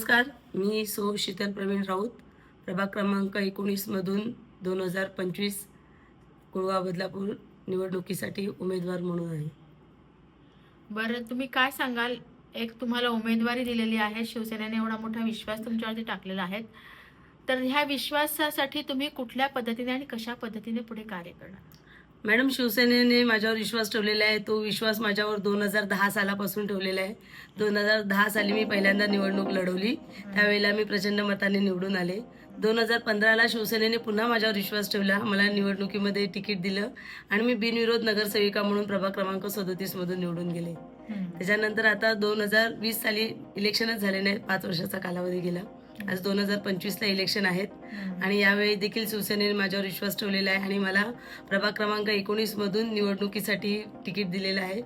नमस्कार मी सो शीतल प्रवीण राऊत. प्रभाग क्रमांक एकोणीसमधून दोन हजार पंचवीस कुळवा बदलापूर निवडणुकीसाठी उमेदवार म्हणून आहे. बरं तुम्ही काय सांगाल? एक तुम्हाला उमेदवारी दिलेली आहे. शिवसेनेने एवढा मोठा विश्वास तुमच्यावरती टाकलेला आहे. तर ह्या विश्वासासाठी तुम्ही कुठल्या पद्धतीने आणि कशा पद्धतीने पुढे कार्य करणार? मॅडम शिवसेनेने माझ्यावर विश्वास ठेवलेला आहे. तो विश्वास माझ्यावर दोन हजार दहा सालापासून ठेवलेला आहे. दोन हजार दहा साली मी पहिल्यांदा निवडणूक लढवली. त्यावेळेला मी प्रचंड मताने निवडून आले. दोन हजार पंधराला शिवसेनेने पुन्हा माझ्यावर विश्वास ठेवला. मला निवडणुकीमध्ये तिकीट दिलं आणि मी बिनविरोध नगरसेविका म्हणून प्रभाग क्रमांक सदोतीसमधून निवडून गेले. त्याच्यानंतर आता दोन हजार वीस साली इलेक्शनच झाले नाही पाच वर्षाचा कालावधी गेला. आज दोन हजार पंचवीसला इलेक्शन आहेत. आणि यावेळी देखील शिवसेनेने माझ्यावर विश्वास ठेवलेला आहे आणि मला प्रभाग क्रमांक एकोणीसमधून निवडणुकीसाठी तिकीट दिलेलं आहे.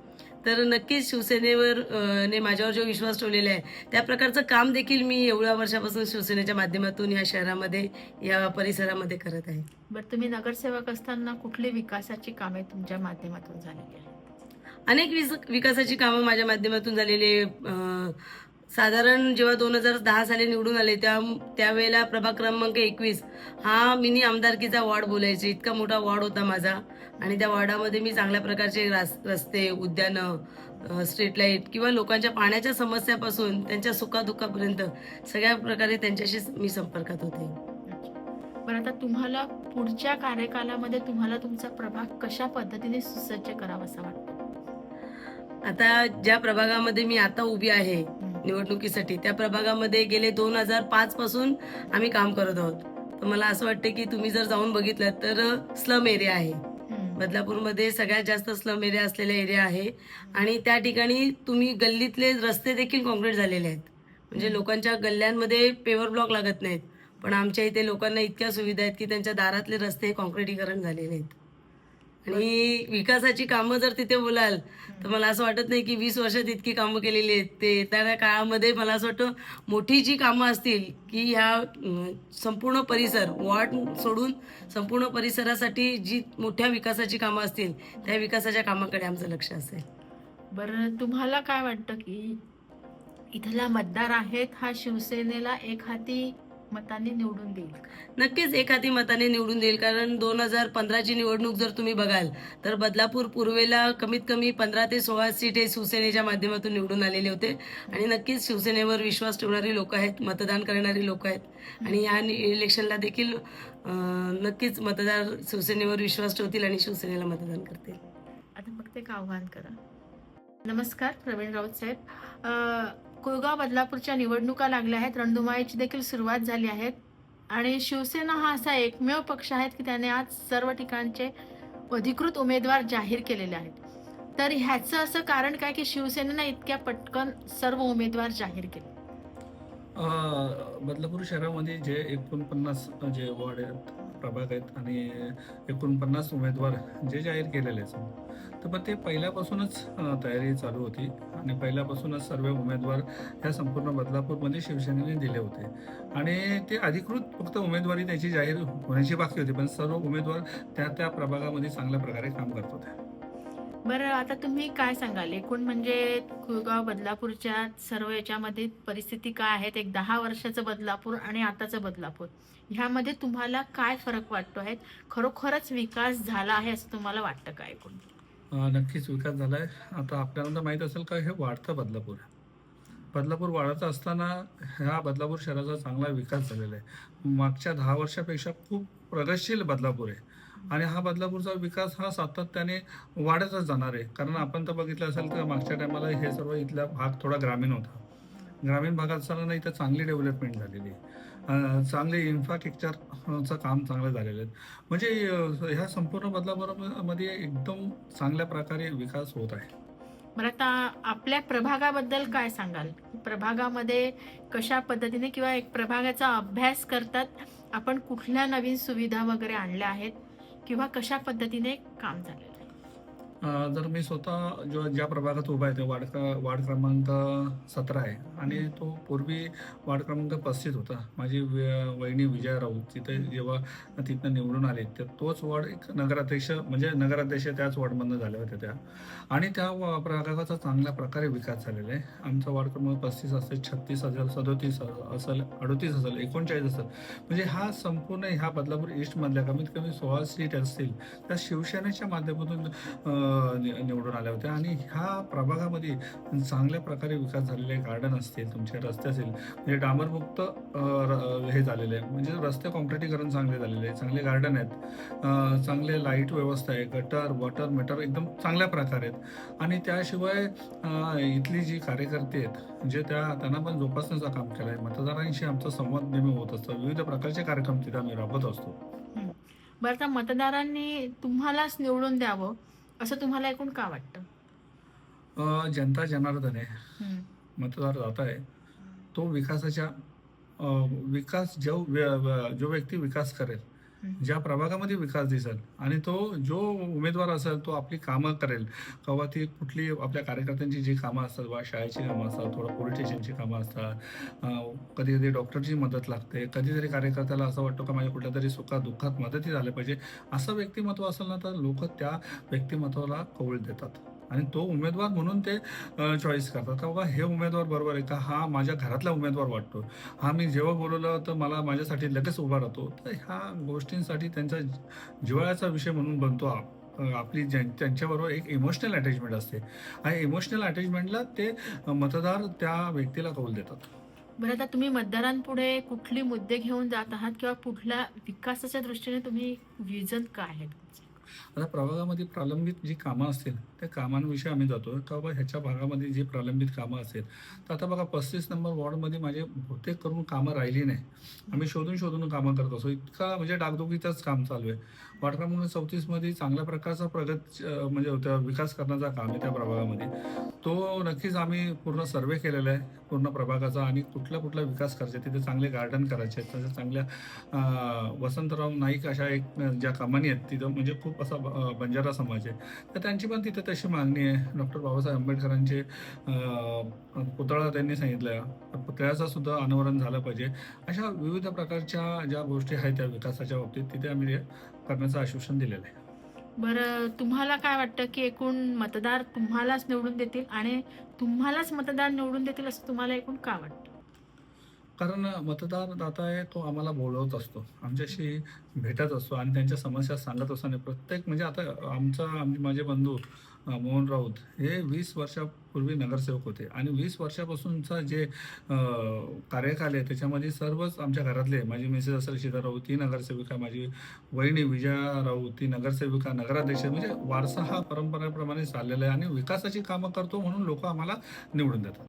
तर नक्कीच शिवसेनेवर ने माझ्यावर जो विश्वास ठेवलेला आहे त्या प्रकारचं काम देखील मी एवढ्या वर्षापासून शिवसेनेच्या माध्यमातून या शहरामध्ये या परिसरामध्ये करत आहे. बरं तुम्ही नगरसेवक असताना कुठली विकासाची कामे तुमच्या माध्यमातून झालेली आहेत? अनेक विकासाची कामं माझ्या माध्यमातून झालेली साधारण जेव्हा दोन हजार दहा साली निवडून आले त्या त्यावेळेला प्रभाग क्रमांक एकवीस हा मिनी आमदारकीचा वॉर्ड बोलायचे. इतका मोठा वॉर्ड होता माझा. आणि त्या वॉर्डामध्ये मी चांगल्या प्रकारचे रास रस्ते उद्यानं स्ट्रीट लाइट किंवा लोकांच्या पाण्याच्या समस्यापासून त्यांच्या सुखादुखापर्यंत सगळ्या प्रकारे त्यांच्याशी मी संपर्कात होते. बरं आता तुम्हाला पुढच्या कार्यकालामध्ये तुम्हाला तुमचा प्रभाग कशा पद्धतीने सुसज्ज करावा असा वाटतो? आता ज्या प्रभागामध्ये मी आता उभी आहे निवडणुकीसाठी. त्या प्रभागामध्ये गेले दोन हजार पाच पासून आम्ही काम करत आहोत. तर मला असं वाटतं की तुम्ही जर जाऊन बघितलं तर स्लम एरिया आहे. बदलापूरमध्ये सगळ्यात जास्त स्लम एरिया असलेला एरिया आहे. आणि त्या ठिकाणी तुम्ही गल्लीतले रस्ते देखील कॉन्क्रीट झालेले आहेत. म्हणजे लोकांच्या गल्ल्यांमध्ये पेवर ब्लॉक लागत नाहीत. पण आमच्या इथे लोकांना इतक्या सुविधा आहेत की त्यांच्या दारातले रस्ते कॉन्क्रिटीकरण झालेले आहेत. आणि विकासाची कामं जर तिथे बोलाल तर मला असं वाटत नाही की वीस वर्षात इतकी कामं केलेली आहेत. ते येणाऱ्या काळामध्ये मला असं वाटतं मोठी जी कामं असतील की ह्या संपूर्ण परिसर वॉर्ड सोडून संपूर्ण परिसरासाठी जी मोठ्या विकासाची कामं असतील त्या विकासाच्या कामाकडे आमचं लक्ष असेल. बरं तुम्हाला काय वाटतं की इथला मतदार आहेत हा शिवसेनेला एक हाती मताने निवडून देईल नक्कीच हाती मताने निवडून देईल कारण दोन हजार पंधराची निवडणूक जर तुम्ही बघाल तर बदलापूर पूर्वेला कमीत कमी पंधरा ते सोळा सीट हे शिवसेनेच्या माध्यमातून निवडून आलेले होते. आणि नक्कीच शिवसेनेवर विश्वास ठेवणारी लोक आहेत मतदान करणारी लोक आहेत. आणि या इलेक्शनला देखील नक्कीच मतदार शिवसेनेवर विश्वास ठेवतील आणि शिवसेनेला मतदान करतील. आता फक्त एक आव्हान करा. नमस्कार प्रवीण राऊत साहेब. कुळगाव बदलापूरच्या निवडणुका लागल्या आहेत. रणधुमाळीची देखील सुरुवात झाली आहे. आणि शिवसेना हा असा एकमेव पक्ष आहे की त्याने आज सर्व ठिकाणचे अधिकृत उमेदवार जाहीर केलेले आहेत. तर ह्याचं असं कारण काय की शिवसेनेनं इतक्या पटकन सर्व उमेदवार जाहीर केले? बदलापूर शहरामध्ये जे एकोणपन्नास जे वॉर्ड आहेत प्रभाग आहेत आणि एकोणपन्नास उमेदवार जे जाहीर केलेले आहेत. तर मग ते पहिल्यापासूनच तयारी चालू होती आणि पहिल्यापासूनच सर्व उमेदवार ह्या संपूर्ण बदलापूरमध्ये शिवसेनेने दिले होते. आणि ते अधिकृत फक्त उमेदवारी त्याची जाहीर होण्याची बाकी होती पण सर्व उमेदवार त्या त्या प्रभागामध्ये चांगल्या प्रकारे काम करत होते. बरं आता तुम्ही काय सांगाल? एकूण म्हणजे कुळगाव बदलापूरच्या सर्व याच्यामध्ये परिस्थिती काय आहेत? एक दहा वर्षाचं बदलापूर आणि आताचं बदलापूर. ह्यामध्ये तुम्हाला काय फरक वाटतो आहे? खरोखरच विकास झाला आहे असं तुम्हाला वाटतं का एकूण? नक्कीच विकास झाला आहे. आता आपल्याला तर माहीत असेल का हे वाढतं बदलापूर. बदलापूर वाढत असताना ह्या बदलापूर शहराचा चांगला विकास झालेला आहे. मागच्या दहा वर्षापेक्षा खूप प्रगतशील बदलापूर आहे. आणि हा बदलापूरचा विकास हा सातत्याने वाढतच जाणार आहे. कारण आपण तर बघितलं असेल तर मागच्या टायमाला हे सर्व इथला भाग थोडा ग्रामीण होता. ग्रामीण भागात असताना इथं चांगली डेव्हलपमेंट झालेली आहे. चांगले इन्फ्रास्ट्रक्चरचं काम चांगलं झालेलं आहे. म्हणजे ह्या संपूर्ण बदलाबरोबरमध्ये एकदम चांगल्या प्रकारे विकास होत आहे. मला आता आपल्या प्रभागाबद्दल काय सांगाल? प्रभागामध्ये कशा पद्धतीने किंवा एक प्रभागाचा अभ्यास करतात? आपण कुठल्या नवीन सुविधा वगैरे आणल्या आहेत? किंवा कशा पद्धतीने काम झालेलं जर मी स्वतः जो ज्या प्रभागात उभा आहे ते वार्ड वार्ड क्रमांक सतरा आहे आणि तो पूर्वी वार्ड क्रमांक पस्तीस होता. माझी व- वहिनी विजया राऊत तिथे जेव्हा तिथनं निवडून आले तर तोच वॉर्ड एक नगराध्यक्ष म्हणजे नगराध्यक्ष त्याच वॉर्डमधनं झाल्या होत्या त्या. आणि त्या व- प्रभागाचा चांगल्या प्रकारे विकास झालेला आहे. आमचा वार्ड क्रमांक पस्तीस असेल छत्तीस असेल सदोतीस असेल अडोतीस असेल एकोणचाळीस असेल. म्हणजे हा संपूर्ण ह्या बदलापूर ईस्टमधल्या कमीत कमी सोळा सीट असतील त्या शिवसेनेच्या माध्यमातून निवडून आल्या होत्या. आणि ह्या प्रभागामध्ये चांगल्या प्रकारे विकास झालेले गार्डन असतील तुमचे रस्ते असतील म्हणजे डांबरमुक्त र- हे झालेले आहे म्हणजे रस्ते कॉन्क्रिटीकरण चांगले झालेले आहे चांगले गार्डन आहेत. चांगले लाइट व्यवस्था आहे. गटर वॉटर मीटर एकदम चांगल्या प्रकारे आहेत. आणि त्याशिवाय इथली जी कार्यकर्ते आहेत जे त्या त्यांना पण जोपासण्याचं काम केलं आहे मतदारांशी आमचा संवाद नेहमी होत असतो. विविध प्रकारचे कार्यक्रम तिथे आम्ही राबवत असतो. बरं मतदारांनी तुम्हालाच निवडून द्यावं. असं तुम्हाला एकूण का वाटतं जनता जनार्दन आहे. मतदार जात आहे तो विकासाच्या विकास जो जो व्यक्ती विकास करेल. ज्या प्रभागामध्ये विकास दिसेल आणि तो जो उमेदवार असेल तो आपली कामं करेल किंवा ती कुठली आपल्या कार्यकर्त्यांची जी कामं असतात बा शाळेची कामं असतात थोडं पोलीस स्टेशनची कामं असतात कधी कधी डॉक्टरची मदत लागते कधीतरी कार्यकर्त्याला असं वाटतं का माझ्या कुठल्या तरी सुखात दुःखात मदती झाली पाहिजे असं व्यक्तिमत्व असेल ना तर लोक त्या व्यक्तिमत्वाला कौल देतात. आणि तो उमेदवार म्हणून ते चॉईस करतात. का बाबा हे उमेदवार बरोबर आहे का? हा माझ्या घरातला उमेदवार वाटतो. हा मी जेव्हा बोलवलं तर मला माझ्यासाठी लगेच उभा राहतो. तर ह्या गोष्टींसाठी त्यांचा जिव्हाळ्याचा विषय म्हणून बनतो आप- आपली ज्यां- त्यांच्याबरोबर एक इमोशनल अटॅचमेंट असते. आणि इमोशनल अटॅचमेंटला ते मतदार त्या व्यक्तीला कौल देतात. बरं आता तुम्ही मतदारांपुढे कुठली मुद्दे घेऊन जात आहात किंवा कुठल्या विकासाच्या दृष्टीने तुम्ही विजन काय आहे तुमचं? आता प्रभागामध्ये प्रलंबित जी कामं असतील त्या कामांविषयी आम्ही जातो का बाबा ह्याच्या भागामध्ये जी प्रलंबित कामं असेल तर आता बघा पस्तीस नंबर वॉर्डमध्ये माझे बहुतेक करून कामं राहिली नाही. आम्ही शोधून शोधून कामं करत असतो. इतका म्हणजे डागडुगीचाच काम चालू आहे. वार्ड क्रमांक चौतीसमध्ये चांगल्या प्रकारचा प्रगत म्हणजे होत्या विकास करण्याचा काम आहे त्या प्रभागामध्ये. तो नक्कीच आम्ही पूर्ण सर्वे केलेला आहे पूर्ण प्रभागाचा आणि कुठला कुठला विकास करायचा तिथे चांगले गार्डन करायचे आहेत तसं चांगल्या वसंतराव नाईक अशा एक ज्या कमानी आहेत तिथं म्हणजे खूप असा बंजारा समाज आहे. तर त्यांची पण तिथे अशी मागणी आहे डॉक्टर बाबासाहेब आंबेडकरांचे. पुतळा त्यांनी सांगितलं पुतळ्याचं सुद्धा अनावरण झालं पाहिजे. अशा विविध प्रकारच्या ज्या गोष्टी आहेत त्या विकासाच्या बाबतीत तिथे आम्ही करण्याचं आश्वासन दिलेलं आहे. बरं तुम्हाला काय वाटतं की एकूण मतदार तुम्हालाच निवडून देतील आणि तुम्हालाच मतदार निवडून देतील असं तुम्हाला एकूण का वाटतं? कारण मतदारदाता आहे तो आम्हाला बोलवत असतो. आमच्याशी भेटत असतो आणि त्यांच्या समस्या सांगत असतो आणि प्रत्येक म्हणजे आता आमचा आम- माझे बंधू मोहन राऊत हे वीस वर्षापूर्वी नगरसेवक होते आणि वीस वर्षापासूनचा जे कार्यकाल आहे त्याच्यामध्ये सर्वच आमच्या घरातले माझी मिसेस असेल सीता राऊत ती नगरसेविका माझी वहिनी विजया राऊत ती नगरसेविका नगराध्यक्ष म्हणजे वारसा हा परंपरेप्रमाणे चाललेला आहे आणि विकासाची कामं करतो म्हणून लोक आम्हाला निवडून देतात.